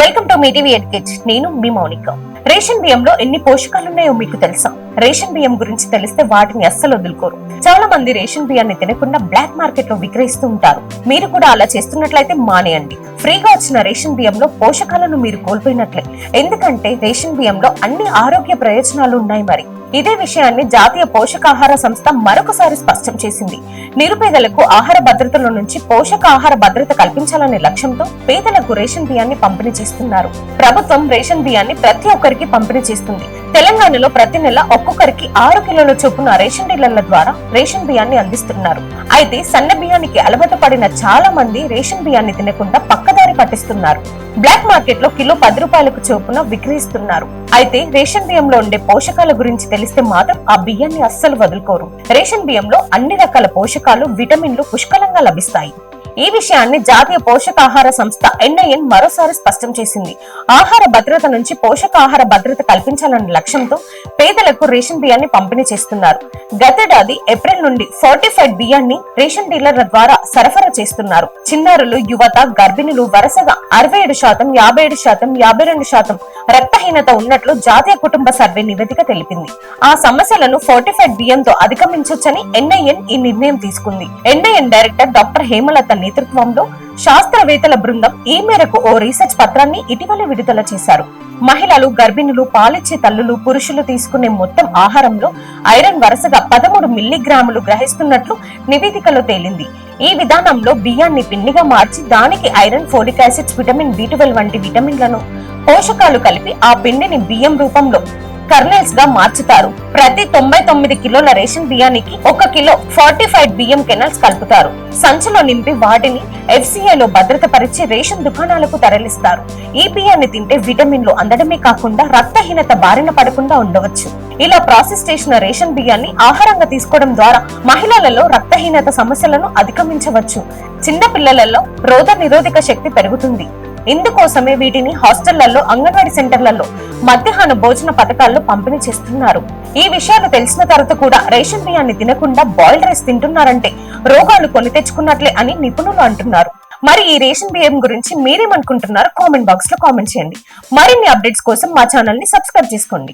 Welcome to me TV educate. నేను మీ Mounika. Ration బియ్యంలో ఎన్ని పోషకాలున్నాయో మీకు తెలుసా? రేషన్ బియ్యం గురించి తెలిస్తే వాటిని అస్సలు వదులుకోరు. చాలా మంది రేషన్ బియ్యాన్ని తినకుండా బ్లాక్ మార్కెట్లో విక్రయిస్తూ ఉంటారు. మీరు కూడా అలా చేస్తున్నట్లయితే మానేయండి. ఫ్రీగా వచ్చిన రేషన్ బియ్యంలో పోషకాలను మీరు కోల్పోయినట్లే. ఎందుకంటే రేషన్ బియ్యంలో అన్ని ఆరోగ్య ప్రయోజనాలు ఉన్నాయి మరి. ఇదే విషయాన్ని జాతీయ పోషకాహార సంస్థ మరొకసారి స్పష్టం చేసింది. నిరుపేదలకు ఆహార భద్రతల నుంచి పోషకాహార భద్రత కల్పించాలనే లక్ష్యంతో పేదలకు రేషన్ బియ్యాన్ని పంపిణీ చేస్తున్నారు. ప్రభుత్వం రేషన్ బియ్యాన్ని ప్రతి ఒక్కరికి పంపిణీ చేస్తుంది. తెలంగాణలో ప్రతి నెల ఒక్కొక్కరికి ఆరు కిలోల చొప్పున రేషన్ డీలర్ల ద్వారా రేషన్ బియ్యాన్ని అందిస్తున్నారు. అయితే సన్న బియ్యానికి అలవాటు పడిన చాలా మంది రేషన్ బియ్యాన్ని తినకుండా పక్కదారి పట్టిస్తున్నారు. బ్లాక్ మార్కెట్లో కిలో పది రూపాయలకు చొప్పున విక్రయిస్తున్నారు. అయితే రేషన్ బియ్యంలో ఉండే పోషకాల గురించి తెలిస్తే మాత్రం ఆ బియ్యాన్ని అస్సలు వదులుకోరు. రేషన్ బియ్యంలో అన్ని రకాల పోషకాలు విటమిన్లు పుష్కలంగా లభిస్తాయి. ఈ విషయాన్ని జాతీయ పోషకాహార సంస్థ ఎన్ఐఎన్ మరోసారి స్పష్టం చేసింది. ఆహార భద్రత నుంచి పోషకాహార భద్రత కల్పించాలన్న లక్ష్యంతో పేదలకు రేషన్ బియ్యాన్ని పంపిణీ చేస్తున్నారు. గతేడాది ఏప్రిల్ నుండి ఫోర్టిఫైడ్ బియ్యాన్ని రేషన్ డీలర్ల ద్వారా సరఫరా చేస్తున్నారు. చిన్నారులు యువత గర్భిణులు వరుసగా అరవై ఏడు శాతం యాభై ఏడు శాతం యాభై రెండు శాతం రక్తహీనత ఉన్నట్లు జాతీయ కుటుంబ సర్వే నివేదిక తెలిపింది. ఆ సమస్యలను ఫోర్టిఫైడ్ బియ్యంతో అధిగమించొచ్చని ఎన్ఐఎన్ ఈ నిర్ణయం తీసుకుంది. ఎన్ఐఎన్ డైరెక్టర్ డాక్టర్ హేమలత నేతృత్వంలో శాస్త్రవేత్తల బృందం ఈ మేరకు ఓ రీసెర్చ్ పత్రాన్ని ఇటీవల విడుదల చేశారు. మహిళలు గర్భిణులు పాలిచ్చే తల్లులు పురుషులు తీసుకునే మొత్తం ఆహారంలో ఐరన్ వరుసగా పదమూడు మిల్లీగ్రాములు గ్రహిస్తున్నట్లు నివేదికలో తేలింది. ఈ విధానంలో బియ్యాన్ని పిండిగా మార్చి దానికి iron folic acids vitamin B వంటి విటమిన్లను పోషకాలు కలిపి ఆ పిండిని బియ్యం రూపంలో కర్నల్స్గా మార్చుతారు. ప్రతి తొంభై తొమ్మిది కిలోల రేషన్ బియ్యానికి ఒక కిలో ఫార్టిఫైడ్ బియ్యం కెనల్స్ కలుపుతారు. సంచులో నింపి వాటిని FCI లో భద్రతపరిచి రేషన్ దుకాణాలకు తరలిస్తారు. ఈ బియ్యాన్ని తింటే విటమిన్లు అందడమే కాకుండా రక్తహీనత బారిన పడకుండా ఉండవచ్చు. ఇలా ప్రాసెస్ చేసిన రేషన్ బియ్యాన్ని ఆహారంగా తీసుకోవడం ద్వారా మహిళలలో రక్తహీనత సమస్యలను అధిగమించవచ్చు. చిన్న పిల్లలలో రోగ నిరోధక శక్తి పెరుగుతుంది. ఇందుకోసమే వీటిని హాస్టళ్ళలో అంగన్వాడీ సెంటర్లలో మధ్యాహ్న భోజన పథకాల్లో పంపిణీ చేస్తున్నారు. ఈ విషయాలు తెలిసిన తర్వాత కూడా రేషన్ బియ్యాన్ని తినకుండా బాయిల్డ్ రైస్ తింటున్నారంటే రోగాలు కొని తెచ్చుకున్నట్లే అని నిపుణులు అంటున్నారు. మరి ఈ రేషన్ బియ్యం గురించి మీరేమనుకుంటున్నారో కామెంట్ బాక్స్లో కామెంట్ చేయండి. మరిన్ని అప్డేట్స్ కోసం మా ఛానల్ని సబ్స్క్రైబ్ చేసుకోండి.